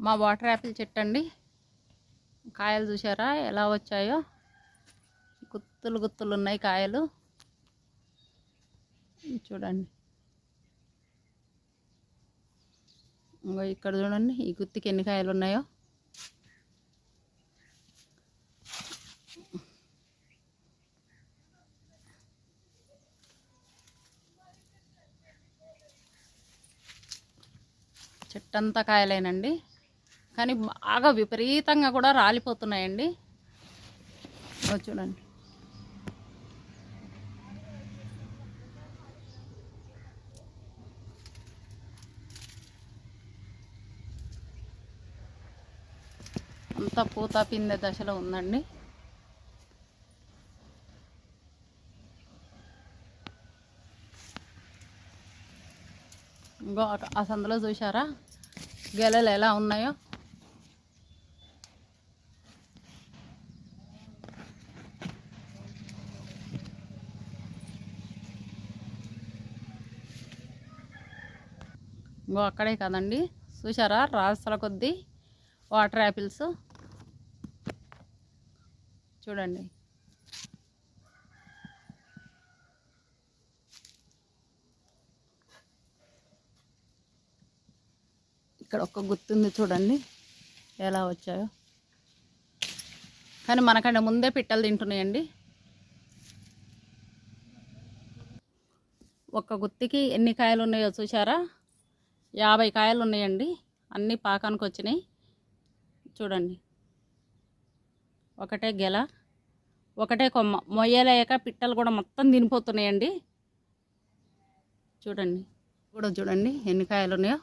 మా water Apple చెట్టు అండి. కాయలు చూసారా ఎలా వచ్చాయో? గుత్తులు గుత్తులు ఉన్నాయి కాయలు. చూడండి. ఇంకో ఇక్కడ చూడండి ఈ గుత్తికి ఎన్ని కాయలు ఉన్నాయో. చెట్టంతా కాయలేనండి. కానీ బాగా విపరీతంగా కూడా రాలిపోతున్నాయండి. చూడండి. అంతా పూత పిందె దశలో ఉందండి. ఇంకో ఆ- ఆ సందులో చూసారా గెలలు ఎలా ఉన్నాయో? ఇంకో అక్కడే కదండి. చూసారా రాసుల కొద్దీ వాటర్ యాపిల్స్. చూడండి. ఇక్కడ ఒక గుర్తుంది చూడండి. ఎలా వచ్చాయో. కానీ మనకంటే ముందే పిట్టలు తింటున్నాయండి. ఒక్క గుత్తికి ఎన్ని కాయలు ఉన్నాయో చూసారా యాభై కాయలు ఉన్నాయండి. అన్నీ పాకానికి వచ్చినాయి చూడండి. ఒకటే గెల ఒకటే కొమ్మ. మొయ్యలేక పిట్టలు కూడా మొత్తం తినిపోతున్నాయండి. చూడండి. కూడా చూడండి ఎన్ని కాయలు ఉన్నాయో.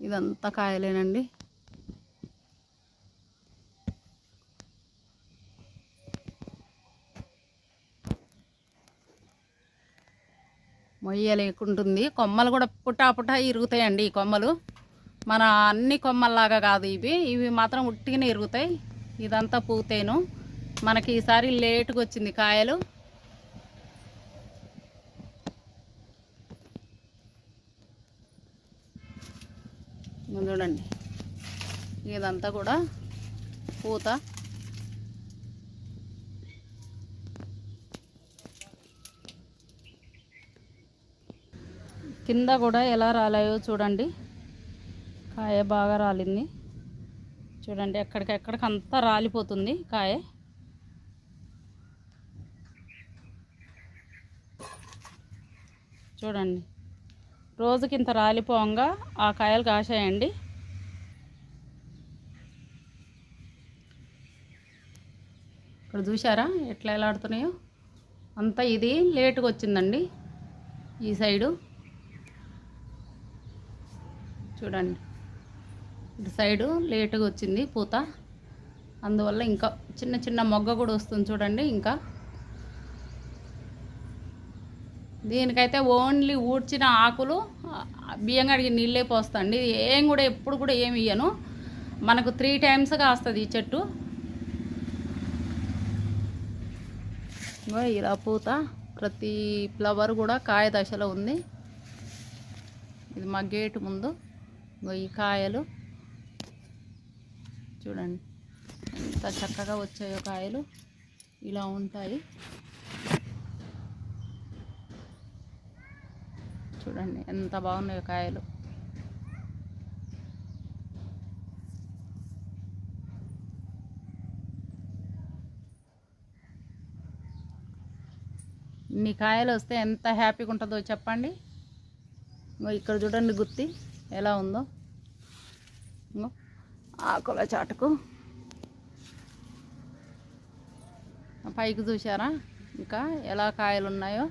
ఇదంతా కాయలేనండి. మొయ్యలేకుంటుంది. కొమ్మలు కూడా పుట్టా పుట్టా ఇరుగుతాయండి ఈ కొమ్మలు. మన అన్ని కొమ్మల్లాగా కాదు ఇవి. ఇవి మాత్రం ఉట్టిగానే ఇరుగుతాయి. ఇదంతా పూతేను. మనకి ఈసారి లేటుగా వచ్చింది కాయలు చూడండి. ఇదంతా కూడా పూత. కింద కూడా ఎలా రాలాయో చూడండి. కాయ బాగా రాలింది. చూడండి ఎక్కడికెక్కడికి అంతా రాలిపోతుంది కాయ. చూడండి రోజుకి ఇంత రాలిపోగా ఆ కాయలు కాసాయండి. ఇక్కడ చూసారా ఎట్లా ఎలాడుతున్నాయో? అంతా ఇది లేటుగా వచ్చిందండి ఈ సైడు. చూడండి. ఇటు సైడు లేటుగా వచ్చింది పూత. అందువల్ల ఇంకా చిన్న చిన్న మొగ్గ కూడా వస్తుంది చూడండి ఇంకా. దీనికైతే ఓన్లీ ఊడ్చిన ఆకులు బియ్యం కడిగి నీళ్ళే పోస్తాండి. ఏం కూడా ఎప్పుడు కూడా ఏమి ఇయ్యను. మనకు త్రీ టైమ్స్ కాస్తుంది ఈ చెట్టు. ఇలా పూత ప్రతి ఫ్లవర్ కూడా కాయ దశలో ఉంది. ఇది మా గేటు ముందు. ఈ కాయలు. చూడండి. ఎంత చక్కగా వచ్చాయో కాయలు. ఇలా ఉంటాయి. చూడండి ఎంత బాగున్నాయో కాయలు. ఇన్ని కాయలు వస్తే ఎంత హ్యాపీగా ఉంటుందో చెప్పండి. ఇక్కడ చూడండి గుత్తి. ఎలా ఉందో. ఆకుల చాటుకు. పైకి చూసారా ఇంకా ఎలా కాయలు ఉన్నాయో